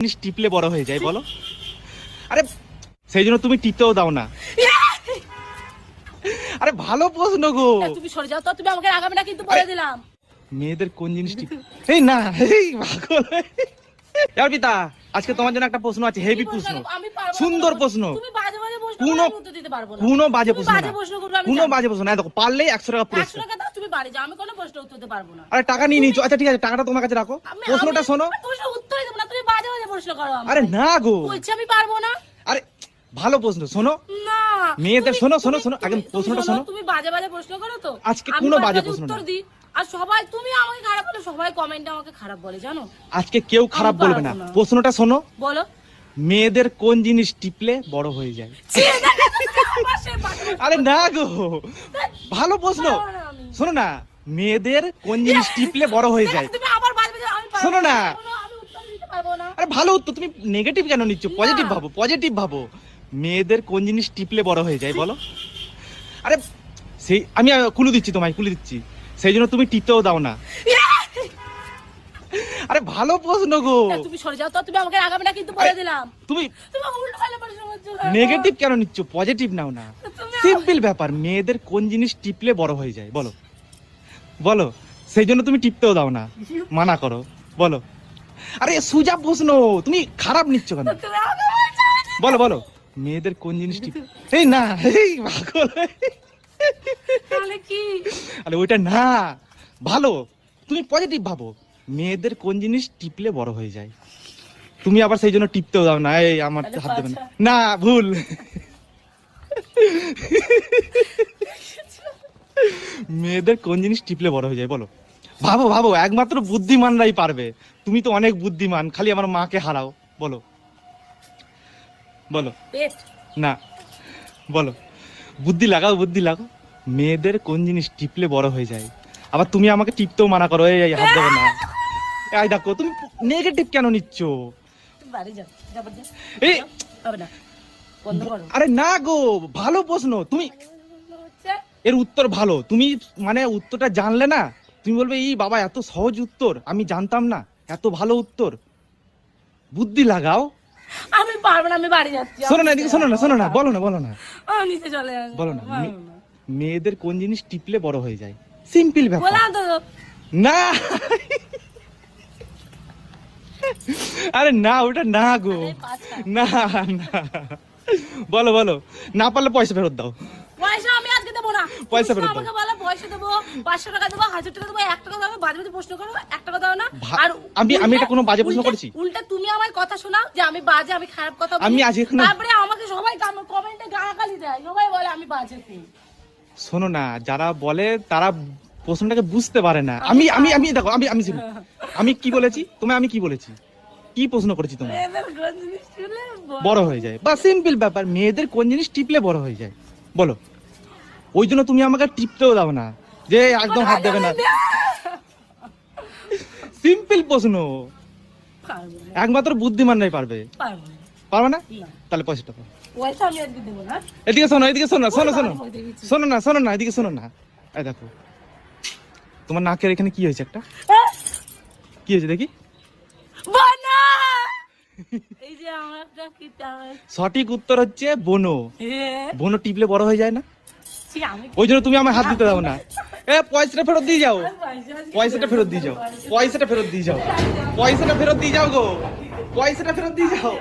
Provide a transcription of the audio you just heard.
জিনিস টিপলে বড় হয়ে যায় বলো। আরে সেই জন্য তুমি টিপতেও দাও না। আরে ভালো প্রশ্ন গো। তুমি সরে যাও তো তুমি আমাকে আগামী না কিন্তু বলে দিলাম। মেয়েদের কোন জিনিস টিপ এই না এই পাগল। পিতা আজকে তোমার জন্য একটা প্রশ্ন আছে হেভি প্রশ্ন। সুন্দর প্রশ্ন। বাজে প্রশ্ন কোনো- না। কোনো বাজে প্রশ্ন না। প্রশ্ন করবে আমি কোনো বাজে প্রশ্ন না। দেখো পারলেই একশো টাকা পুরস্কার। বাড়ি যাও আমি কোনো প্রশ্ন উত্তর দিতে পারব না। আরে টাকা নিয়ে নিচ্ছ আচ্ছা ঠিক আছে টাকাটা তোমার কাছে রাখো। প্রশ্নটা শোনো। প্রশ্ন উত্তরই দেবো না তুমি বাজে বাজে প্রশ্ন করো আমাকে। আরে না গো। বলছি আমি পারব না। আরে ভালো প্রশ্ন শোনো। না। মেয়েদের তুমি- শোনো, শোনো, তুমি- শোনো, আগে তুমি- প্রশ্নটা শোনো। তুমি বাজে বাজে প্রশ্ন করো তো। আজকে আমি কোনো বাজে বাজে প্রশ্ন উত্তর না। দিই। আর সবাই তুমি আমাকে খারাপ বলে সবাই কমেন্টে আমাকে খারাপ বলে জানো? আজকে কেউ খারাপ আমি বলবে না। পারব না। প্রশ্নটা শোনো। বলো। মেয়েদের কোন জিনিস টিপলে বড় হয়ে যায়? আরে না গো। ভালো প্রশ্ন। শোনো না মেয়েদের কোন জিনিস টিপলে বড় হয়ে যায়। শোনো না। আরে ভালো উত্তর তুমি নেগেটিভ কেন নিচ্ছ? পজিটিভ ভাবো পজিটিভ ভাবো। মেয়েদের কোন জিনিস টিপলে বড় হয়ে যায় বলো? আরে সেই আমি কুলু দিচ্ছি তোমায় কুলু দিচ্ছি। সেই জন্য তুমি টিপতেও দাও না। আরে ভালো প্রশ্ন গো। তুমি সরে যাও তো তুমি আমাকে আগামী না কিন্তু বলে দিলাম। তুমি তুমি উল্টো পাল্টা প্রশ্ন করছ। নেগেটিভ কেন নিচ্ছ? পজিটিভ নাও না। সিম্পল ব্যাপার মেয়েদের কোন জিনিস টিপলে বড় হয়ে যায় বলো। বলো সেই জন্য তুমি টিপতেও দাও না। মানা করো বলো। আরে সুজা প্রশ্ন তুমি খারাপ নিচ্ছ কেন? বলো বলো। মেয়েদের কোন জিনিস টিপ এই না এই পাগল। আরে ওইটা না। ভালো তুমি পজিটিভ ভাবো। মেয়েদের কোন জিনিস টিপলে বড় হয়ে যায়। তুমি আবার সেই জন্য টিপতেও দাও না এই আমার হাত দেবে না। না ভুল। মেয়েদের কোন জিনিস টিপলে বড় হয়ে যায় বলো ভাবো ভাবো একমাত্র বুদ্ধিমানরাই পারবে তুমি তো অনেক বুদ্ধিমান খালি আমার মাকে হারাও বলো বলো না বলো বুদ্ধি লাগাও বুদ্ধি লাগাও মেয়েদের কোন জিনিস টিপলে বড় হয়ে যায় আবার তুমি আমাকে টিপতেও মানা করো এই হাত দেবে না এই দেখো তুমি নেগেটিভ কেন নিচ্ছ এই বন্ধ করো। আরে না গো ভালো প্রশ্ন। তুমি এর উত্তর ভালো। তুমি মানে উত্তরটা জানলে না তুমি বলবে এই বাবা এত সহজ উত্তর। আমি জানতাম না এত ভালো উত্তর। বুদ্ধি লাগাও। আমি পারব না আমি বাড়ি যাচ্ছি। শোনো না এদিকে শোনো না শোনো না বলো না বলো না। নিচে চলে বলো না, মেয়েদের কোন জিনিস টিপলে বড় হয়ে যায়? সিম্পল ব্যাপার। না। আরে না ওটা না গো। না না। বলো বলো। না পারলে পয়সা ফেরত দাও। পয়সা আমি আজকে দেবো না। পয়সা ফেরত আমাকে বলো পয়সা দেবো পাঁচশো টাকা দেবো হাজার টাকা দেবো এক টাকা দেবো বাজে বাজে প্রশ্ন করো এক টাকা দাও না। আর আমি- আমি এটা কোনো বাজে প্রশ্ন করেছি? উল্টে তুমি আমার কথা শোনাও যে আমি বাজে আমি খারাপ কথা বলি। আমি আজকে কোনো- তারপরে আমাকে সবাই কমেন্টে গালাগালি দেয়। সবাই বলে আমি বাজে শোনো না যারা বলে তারা প্রশ্নটাকে বুঝতে পারে না। আমি আমি আমি দেখো আমি আমি আমি কি বলেছি? তোমায় আমি কি বলেছি? কি প্রশ্ন করেছি বল। বড় হয়ে যায়। বা সিম্পল ব্যাপার মেয়েদের কোন জিনিস টিপলে বড় হয়ে যায়। বলো। ওই জন্য তুমি আমাকে টিপতেও দাও না যে একদম হাত দেবে না। সিম্পল প্রশ্ন। একমাত্র বুদ্ধিমানরাই পারবে। পারবে না। তাহলে পয়সাটা না? এদিকে শোনো এদিকে শোনো শোনো শোনো। শোনো না শোনো না এদিকে শোনো না। এই দেখো। তোমার নাকের এখানে কি হয়েছে একটা? হ্যাঁ? কি হয়েছে দেখি! এই যে আমার কি সঠিক উত্তর হচ্ছে বনো। এ, বনো টিপলে বড় হয়ে যায় না? ওই জন্য তুমি আমার হাত দিতে দাও না। এ পয়সাটা ফেরত দিয়ে যাও। পয়সাটা ফেরত দিয়ে যাও। পয়সাটা ফেরত দিয়ে যাও। পয়সাটা ফেরত দিয়ে যাও গো। পয়সাটা ফেরত দিয়ে যাও।